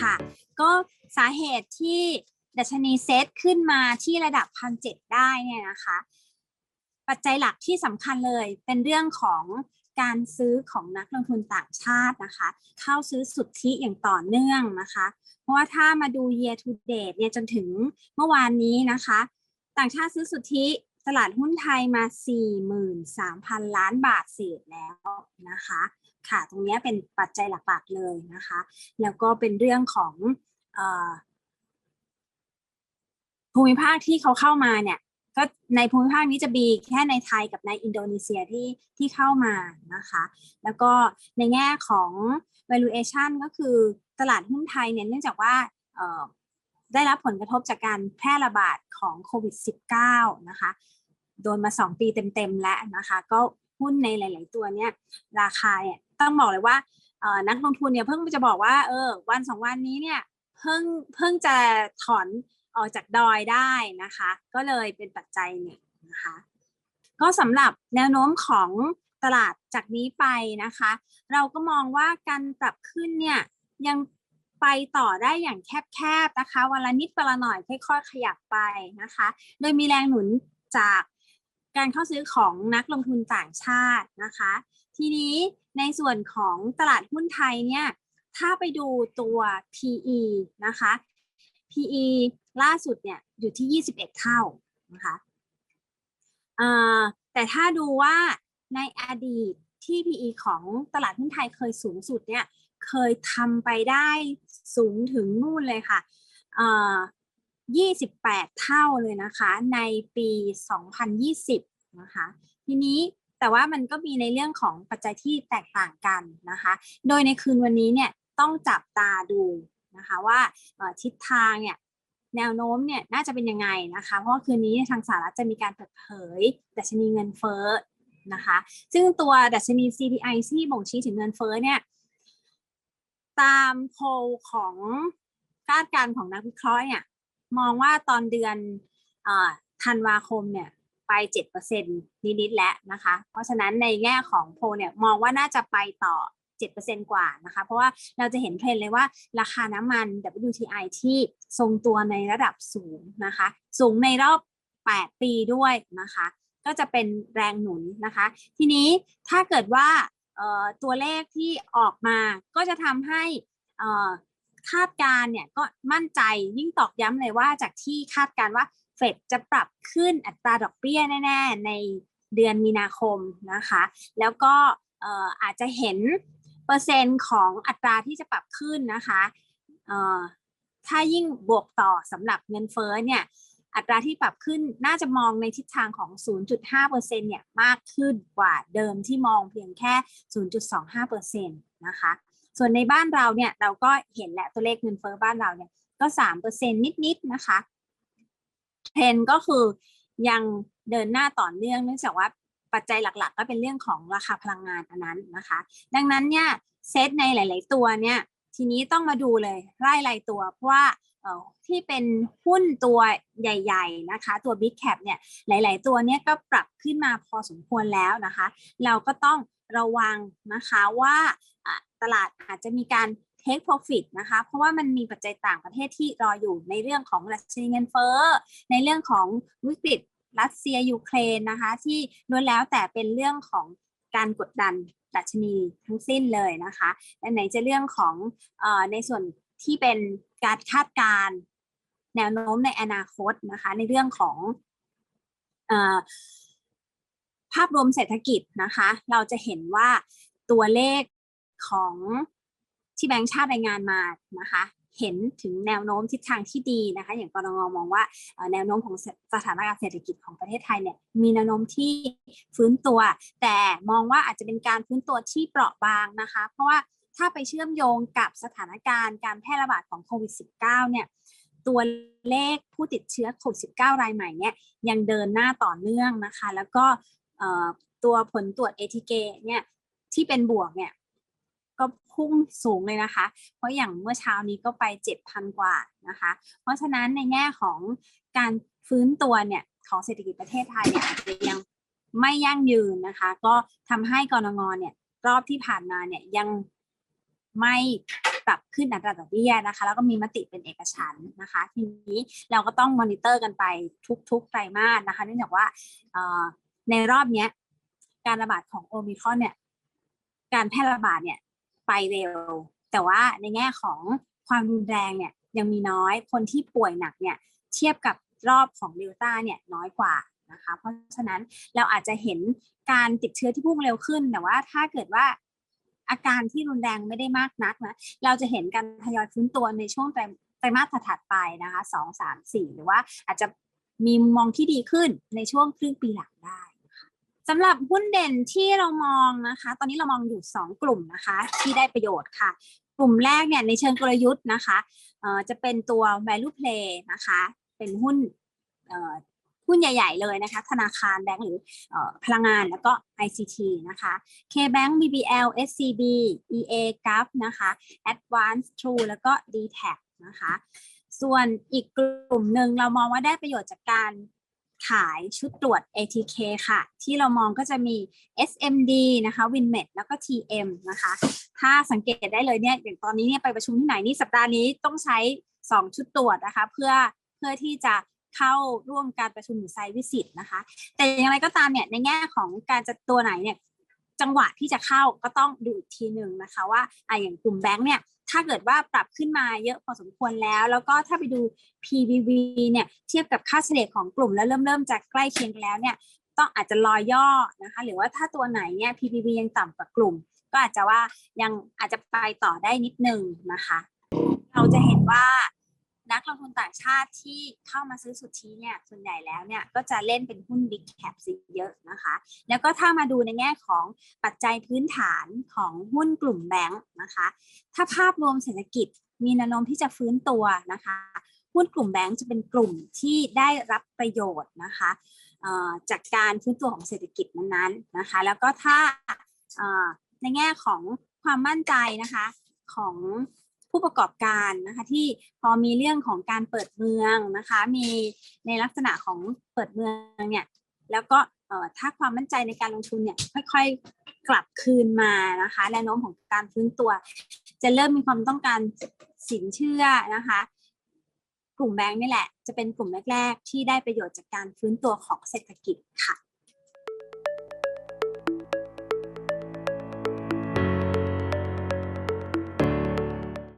ค่ะ ก็สาเหตุที่ดัชนีเซตขึ้นมาที่ระดับพันเจ็ดได้เนี่ยนะคะ ปัจจัยหลักที่สำคัญเลยเป็นเรื่องของการซื้อของนักลงทุนต่างชาตินะคะ เข้าซื้อสุทธิอย่างต่อเนื่องนะคะ เพราะว่าถ้ามาดู year to date เนี่ยจนถึงเมื่อวานนี้นะคะ ต่างชาติซื้อสุทธิ ตลาดหุ้นไทยมา 43,000 ล้านบาทเศษแล้วนะคะค่ะตรงนี้เป็นปัจจัยหลักๆเลยนะคะ แล้วก็เป็นเรื่องของอภูมิภาคที่เขาเข้ามาเนี่ยก็ในภูมิภาคนี้จะมีแค่ในไทยกับในอินโดนีเซียที่ที่เข้ามานะคะ แล้วก็ในแง่ของ valuation ก็คือตลาดหุ้นไทยเนี่ยเนื่องจากว่าได้รับผลกระทบจากการแพร่ระบาดของโควิด -19 นะคะ โดนมา 2 ปีเต็มๆแล้วนะคะ ก็หุ้นในหลาย ๆ ตัวเนี่ยราคาเนี่ยต้องบอกเลยว่านักลงทุนเนี่ยเพิ่งจะบอกว่าเออวันสองวันนี้เนี่ยเพิ่งเพิ่งจะถอนออกจากดอยได้นะคะ ก็เลยเป็นปัจจัยหนึ่งนะคะ ก็สำหรับแนวโน้มของตลาดจากนี้ไปนะคะ เราก็มองว่าการปรับขึ้นเนี่ยยังไปต่อได้อย่างแคบๆนะคะวันละนิดวันละหน่อยค่อยๆขยับไปนะคะ โดยมีแรงหนุนจาก การเข้าซื้อของนักลงทุนต่างชาตินะคะ ทีนี้ในส่วนของตลาดหุ้นไทยเนี่ยถ้าไปดูตัว PE นะคะ PE ล่าสุดเนี่ยอยู่ที่ 21 เท่านะคะแต่ถ้าดูว่าในอดีตที่ PE ของตลาดหุ้นไทยเคยสูงสุดเนี่ยเคยทำไปได้สูงถึงนู่นเลยค่ะ 28 เท่าเลยนะคะ ในปี 2020 นะคะ ทีนี้แต่ว่ามันก็มีในเรื่องของปัจจัยที่แตกต่างกันนะคะ โดยในคืนวันนี้เนี่ยต้องจับตาดูนะคะว่าทิศทางเนี่ยแนวโน้มเนี่ยน่าจะเป็นยังไงนะคะ เพราะว่าคืนนี้ทางสหรัฐจะมีการเปิดเผยดัชนีเงินเฟ้อนะคะ ซึ่งตัวดัชนี CPI ที่บ่งชี้ถึงเงินเฟ้อเนี่ยตามโพลของคาดการณ์ของนักวิเคราะห์เนี่ย มองว่าตอนเดือนอธันวาคมเนี่ยไป 7%นิดๆแล้วนะคะ เพราะฉะนั้นในแง่ของโพเนี่ยมองว่าน่าจะไปต่อ 7%กว่านะคะ เพราะว่าเราจะเห็นเทรนด์เลยว่าราคาน้ำมัน WTI ที่ทรงตัวในระดับสูงนะคะ สูงในรอบ 8 ปีด้วยนะคะ ก็จะเป็นแรงหนุนนะคะ ทีนี้ถ้าเกิดว่าตัวเลขที่ออกมาก็จะทำให้อ่อ คาดการเนี่ยก็มั่นใจยิ่งตอกย้ำเลยว่าจากที่คาดการว่าเฟดจะปรับขึ้นอัตราดอกเบี้ยแน่ๆในเดือนมีนาคมนะคะ แล้วก็อาจจะเห็นเปอร์เซ็นต์ของอัตราที่จะปรับขึ้นนะคะถ้ายิ่งบวกต่อสำหรับเงินเฟ้อเนี่ยอัตราที่ปรับขึ้นน่าจะมองในทิศทางของ 0.5%เนี่ยมากขึ้นกว่าเดิมที่มองเพียงแค่ 0.25%นะคะ ส่วนในบ้านเราเนี่ยเราก็เห็นแหละตัวเลขเงินเฟ้อบ้านเราเนี่ยก็3%นิดๆนะคะเทรนก็คือยังเดินหน้าต่อเนื่องเนื่องจากว่าปัจจัยหลักๆ ก็เป็นเรื่องของราคาพลังงานอันนั้นนะคะ ดังนั้นเนี่ยเซตในหลาย ๆ ตัวเนี่ยทีนี้ต้องมาดูเลยไล่รายตัว เพราะว่าที่เป็นหุ้นตัวใหญ่ ๆ นะคะ ตัว Big Cap เนี่ยหลาย ๆ ตัวเนี่ยก็ปรับขึ้นมาพอสมควรแล้วนะคะ เราก็ต้อง ระวังนะคะว่าตลาดอาจจะมีการ take profit นะคะเพราะว่ามันมีปัจจัยต่างประเทศที่รออยู่ในเรื่องของรัสเซียเงินเฟ้อในเรื่องของวิกฤตรัสเซียยูเครนนะคะ ที่ล้วนแล้วแต่เป็นเรื่องของการกดดันดัชนีทั้งสิ้นเลยนะคะและไหนจะเรื่องของอในส่วนที่เป็นการคาดการณ์แนวโน้มในอนาคตนะคะ ในเรื่องของ ภาพรวมเศรษฐกิจนะคะ เราจะเห็นว่าตัวเลขของที่แบงก์ชาติรายงานมานะคะเห็นถึงแนวโน้มทิศทางที่ดีนะคะ อย่างกรงงมองว่าแนวโน้มของสถานการณ์เศรษฐกิจของประเทศไทยเนี่ยมีแนวโน้มที่ฟื้นตัว แต่มองว่าอาจจะเป็นการฟื้นตัวที่เปราะบางนะคะ เพราะว่าถ้าไปเชื่อมโยงกับสถานการณ์การแพร่ระบาดของโควิด -19 เนี่ยตัวเลขผู้ติดเชื้อโควิด -19 รายใหม่เนี่ยยังเดินหน้าต่อเนื่องนะคะ แล้วก็ ตัวผลตรวจ ATK เกเนี่ยที่เป็นบวกเนี่ยก็พุ่งสูงเลยนะคะ เพราะอย่างเมื่อเช้านี้ก็ไป 7,000 กว่านะคะ เพราะฉะนั้นในแง่ของการฟื้นตัวเนี่ยของเศรษฐกิจประเทศไทยเนี่ยอาจจะยังไม่ยั่งยืนนะคะ ก็ทำให้กรงงเนี่ยรอบที่ผ่านมาเนี่ยยังไม่ปรับขึ้นอัตราดอกเบี้ยนะคะ แล้วก็มีมติเป็นเอกฉันท์นะคะ ทีนี้เราก็ต้องมอนิเตอร์กันไปทุกๆไตรมาสนะคะ เนื่องจากว่า ในรอบเนี้ย การระบาดของโอมิครอนเนี่ย การแพร่ระบาดเนี่ยไปเร็ว แต่ว่าในแง่ของความรุนแรงเนี่ยยังมีน้อยคนที่ป่วยหนักเนี่ย เทียบกับรอบของเดลต้าเนี่ยน้อยกว่านะคะ เพราะฉะนั้นเราอาจจะเห็นการติดเชื้อที่พุ่งเร็วขึ้น แต่ว่าถ้าเกิดว่าอาการที่รุนแรงไม่ได้มากนักนะ เราจะเห็นการทยอยฟื้นตัวในช่วงไตรไตรมาสถัดไปนะคะสองสามสี่หรือว่าอาจจะมีมองที่ดีขึ้นในช่วงครึ่งปีหลัง สำหรับหุ้นเด่นที่เรามองนะคะ ตอนนี้เรามองอยู่ 2 กลุ่มนะคะ ที่ได้ประโยชน์ค่ะ กลุ่มแรกเนี่ยในเชิงกลยุทธ์นะคะจะเป็นตัว value play นะคะ เป็นหุ้นหุ้นใหญ่ ๆ เลยนะคะ ธนาคารแบงก์หรือพลังงานแล้วก็ ICT นะคะ KBank BBL SCB EA GAF นะคะ Advance True แล้วก็ d t a c นะคะ ส่วนอีกกลุ่มหนึ่งเรามองว่าได้ประโยชน์จากการ ขายชุดตรวจ ATK ค่ะ ที่เรามองก็จะมี SMD นะคะ Winmet แล้วก็ TM นะคะ ถ้าสังเกตได้เลยเนี่ยอย่างตอนนี้เนี่ยไปประชุมที่ไหนนี่สัปดาห์นี้ต้องใช้ 2 ชุดตรวจนะคะ เพื่อเพื่อที่จะเข้าร่วมการประชุมหรือไซวิสิตนะคะ แต่อย่างไรก็ตามเนี่ยในแง่ของการจะตัวไหนเนี่ย จังหวะที่จะเข้าก็ต้องดูอีกทีหนึ่งนะคะว่าอะอย่างกลุ่มแบงค์เนี่ยถ้าเกิดว่าปรับขึ้นมาเยอะพอสมควรแล้ว แล้วก็ถ้าไปดู PBV เนี่ยเทียบกับค่าเฉลี่ยของกลุ่มแล้วเริ่มเริ่มจะใกล้เคียงแล้วเนี่ยต้องอาจจะรอย่อนะคะหรือว่าถ้าตัวไหนเนี่ย PBV ยังต่ำกว่ากลุ่ม ก็อาจจะว่ายังอาจจะไปต่อได้นิดนึงนะคะ เราจะเห็นว่า นักลงทุนต่างชาติที่เข้ามาซื้อสุทธิเนี่ยส่วนใหญ่แล้วเนี่ยก็จะเล่นเป็นหุ้น Big Cap ซะเยอะนะคะ แล้วก็ถ้ามาดูในแง่ของปัจจัยพื้นฐานของหุ้นกลุ่มแบงค์นะคะ ถ้าภาพรวมเศรษฐกิจมีแนวโน้มที่จะฟื้นตัวนะคะ หุ้นกลุ่มแบงค์จะเป็นกลุ่มที่ได้รับประโยชน์นะคะจากการฟื้นตัวของเศรษฐกิจนั้นๆนะคะ แล้วก็ถ้าในแง่ของความมั่นใจนะคะของ ผู้ประกอบการนะคะที่พอมีเรื่องของการเปิดเมืองนะคะมีในลักษณะของเปิดเมืองเนี่ยแล้วก็ถ้าความมั่นใจในการลงทุนเนี่ยค่อยๆกลับคืนมานะคะแนวโน้มของการฟื้นตัว จะเริ่มมีความต้องการสินเชื่อนะคะกลุ่มแบงค์นี่แหละ จะเป็นกลุ่มแรก ๆ ที่ได้ประโยชน์จากการฟื้นตัวของเศรษฐกิจค่ะ